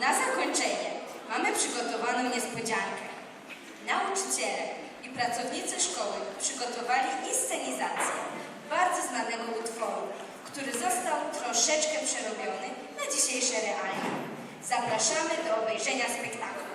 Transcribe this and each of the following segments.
Na zakończenie mamy przygotowaną niespodziankę. Nauczyciele i pracownicy szkoły przygotowali inscenizację bardzo znanego utworu, który został troszeczkę przerobiony na dzisiejsze realia. Zapraszamy do obejrzenia spektaklu.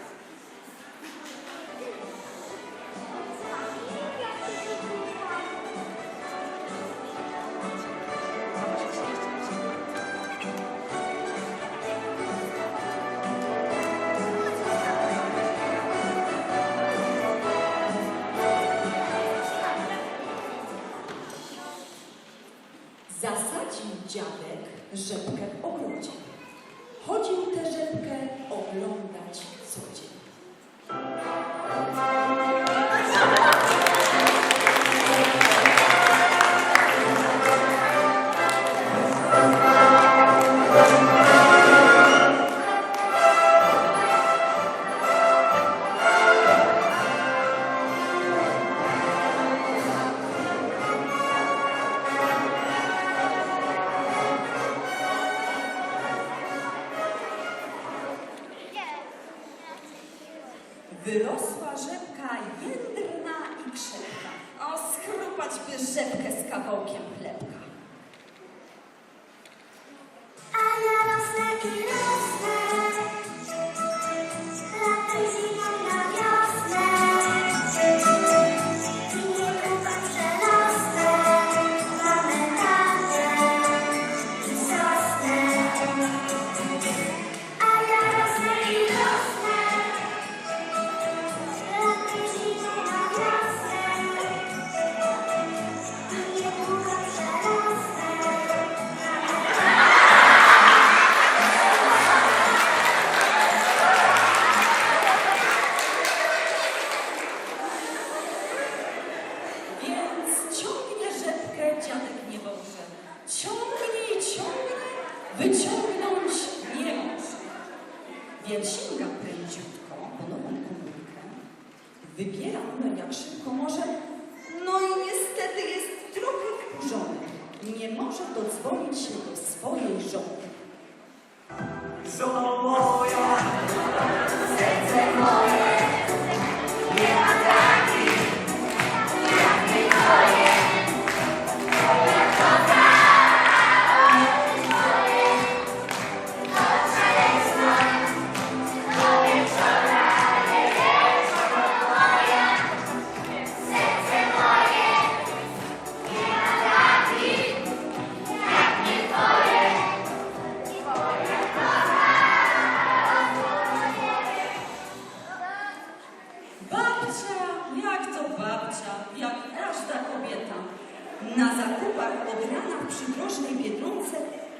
Więc sięga prędziutko po nową komórkę. Wybiera numer jak szybko może. No i niestety jest trochę wkurzony. Nie może dodzwonić się do swojej żony.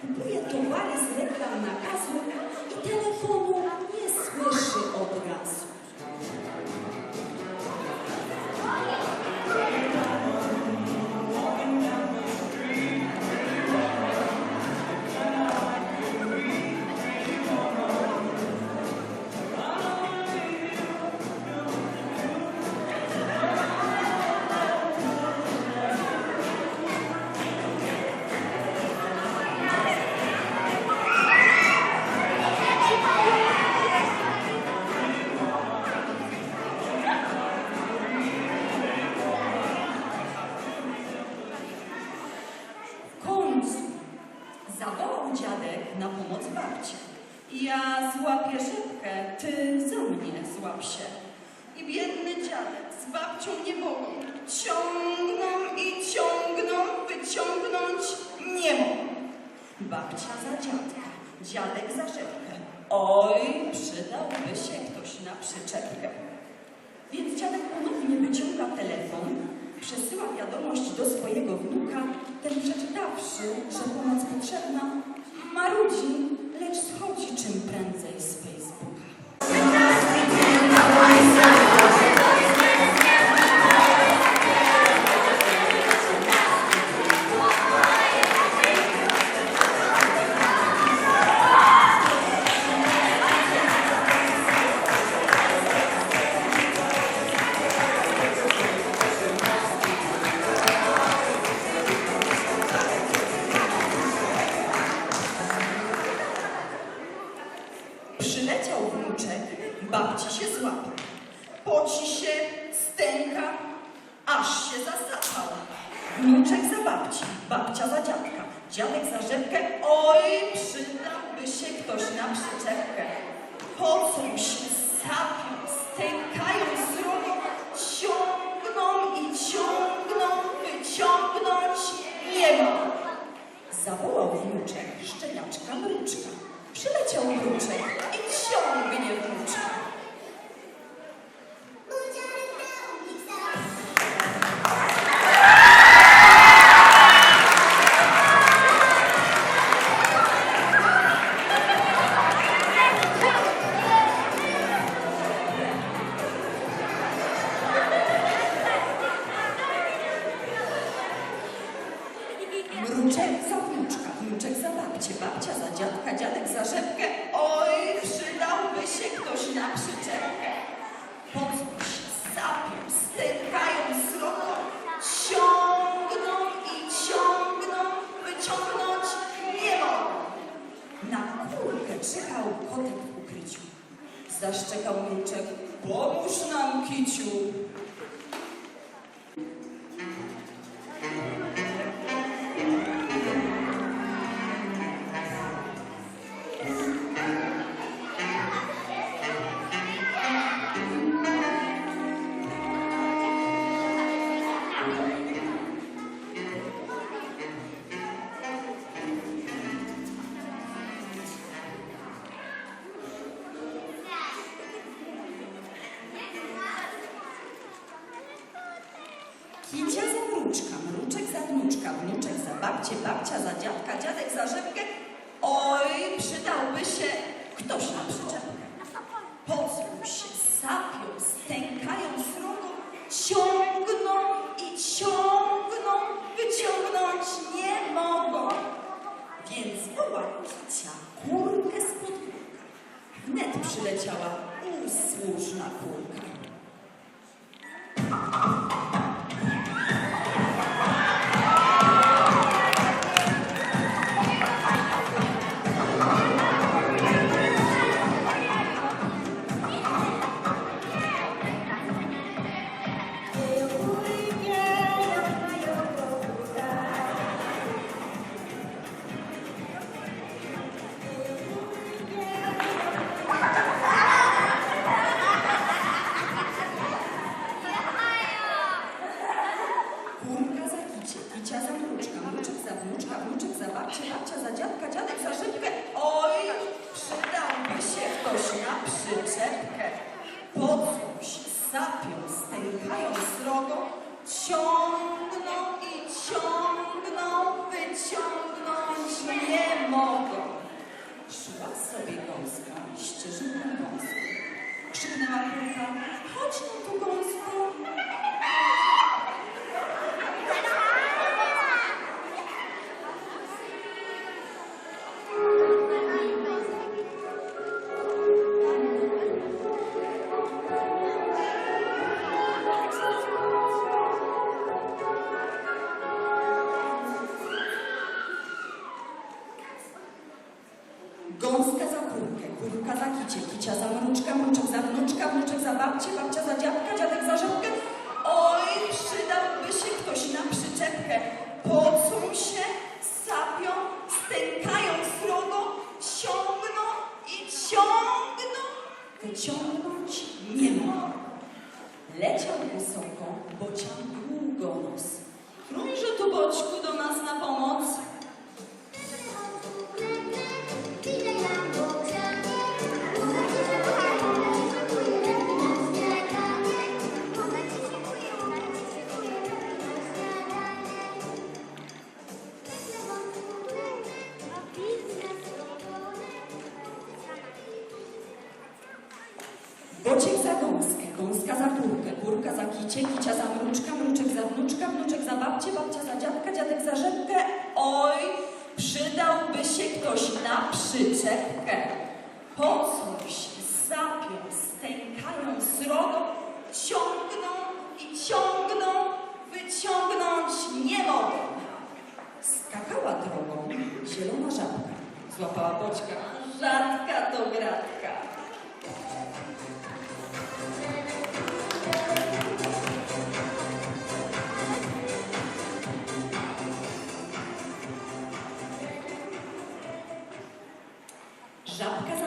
Podia tomar esse reclamo na casa né? e telefone. Babcia za dziadka, dziadek za rzepkę. Oj, przydałby się ktoś na przyczepkę. Więc dziadek ponownie wyciąga telefon, przesyła wiadomość do swojego wnuka. Ten przeczytawszy, że pomoc potrzebna, marudzi, lecz schodzi czym prędzej Pocą się, sapią, stękają srogo, ciągną i ciągną, wyciągnąć nie mogą. Na kurkę czekał kotek w ukryciu. Zaszczekał mruczek, pomóż nam kiciu. Kicia za mruczka, mruczek za wnuczka, wnuczek za babcię, babcia za dziadka, dziadek za rzepkę. Oj, przydałby się ktoś na przyczepkę. Pocą się, sapią, stękają srogo, ciągną i ciągną, wyciągnąć nie mogą. Więc woła Kicia kurkę podwórka. Wnet przyleciała kicia za mruczka, mruczek za wnuczka, wnuczek za babcię, babcia za dziadka, dziadek za szybkę. Oj, przydałby się ktoś na przyczepkę. Się, sapią, stękają srogo, ciągną i ciągną, wyciągnąć nie mogą. Szła sobie gąska, ścieżynką gąską. Krzyknęła kurka, chodź no tu gąsko. Za kicie, kicia za mruczka, mruczek za wnuczka, wnuczek za babcię, babcia za dziadka, dziadek za rzepkę. Oj, przydałby się ktoś na przyczepkę. Pocą się, sapią, stękają srogo, ciągną i ciągną, wyciągnąć nie mogą. Leciał wysoko, bocian gąska za kurkę, kurka za kicie, kicia za mruczka, mruczek za wnuczka, wnuczek za babcię, babcia za dziadka, dziadek za rzepkę. Oj, przydałby się ktoś na przyczepkę.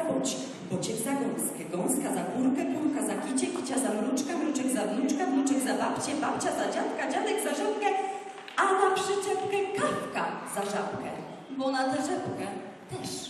Za bociek, bociek za gąskę, gąska za kurkę, kurka za kicie, kicia za mruczka, mruczek za wnuczka, wnuczek za babcię, babcia za dziadka, dziadek za żabkę, a na przyczepkę kawka za żabkę, bo na tę rzepkę też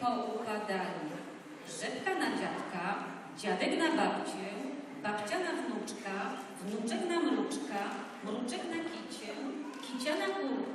poupadali. Rzepka na dziadka, dziadek na babcię, babcia na wnuczka, wnuczek na mruczka, mruczek na kicie, kicia na kurkę,